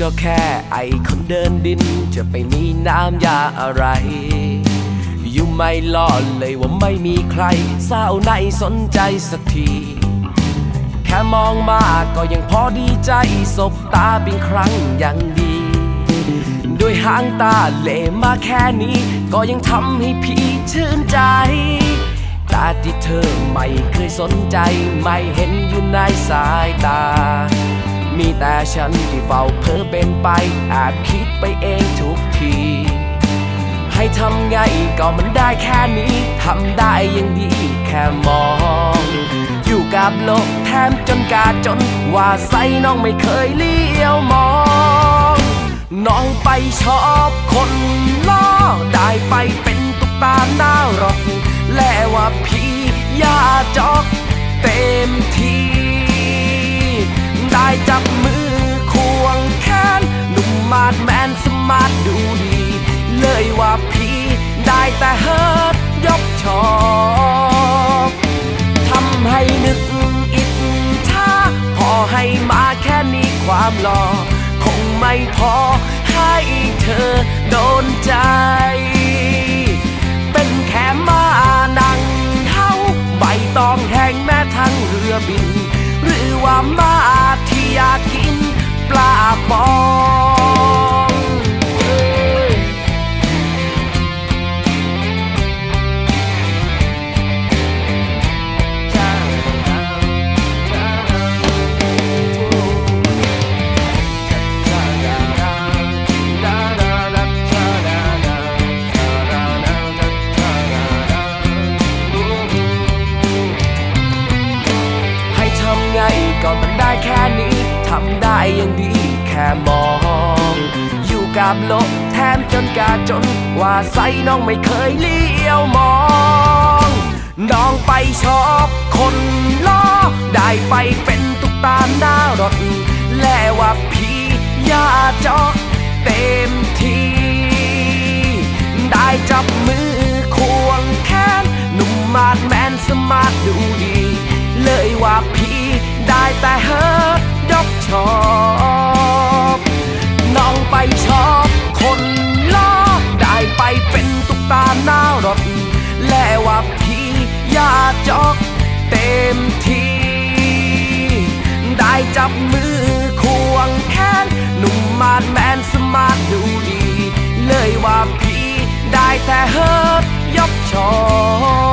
ก็แค่ไอคนเดินดิน จะไปมีน้ำยาอะไร อยู่ไม่หล่อเลยว่าไม่มีใครสาวไหนสนใจสักที แค่มองมาก็ยังพอดีใจสบตาเป็นครั้งยังดี ด้วยหางตาเหล่มาแค่นี้ ก็ยังทำให้พี่ชื่นใจตาที่เธอไม่เคยสนใจ ไม่เห็นอยู่ในสายตา มีแต่ฉันที่เฝ้าเพ้อเป็นไปแอบคิดไปเองทุกที ให้ทำไงก็มันได้แค่นี้ ทำได้ยังดีแค่มอง อยู่กับโลกแถมจนกาจน ว่าใสน้องไม่เคยเลี้ยวมอง น้องไปชอบคนล้อได้ไปเป็นตุ๊กตาหน้ารถและว่าพี่ยา มาร์ทดูดี เลยว่าพี่ได้แต่เฮิร์ตยกชอบทำให้นึกอิจฉาพอให้มาแค่นี้ความหล่อคงไม่พอให้เธอโดนใจ เป็นแค่มานั่งเท้าใบตองแห้งแม้ทั้งเรือบิน หรือว่ามาที่อยากกินปลาปอังดีแค่มอง อยู่กับโลกแถมจนกาจน ว่าใสน้องไม่เคยเลี้ยวมอง น้องไปชอบคนล้อ ได้ไปเป็นตุกตาหน้ารถ และว่าพี่ยาจอกเต็มทีได้จับมือควงแขนหนุ่มมาดแมนสมาร์ทดูดี เลยว่า จับมือควงแขนหนุ่มมาดแมนสมาร์ทดูดี เลยว่าพี่ได้แต่เฮิร์ยกชอ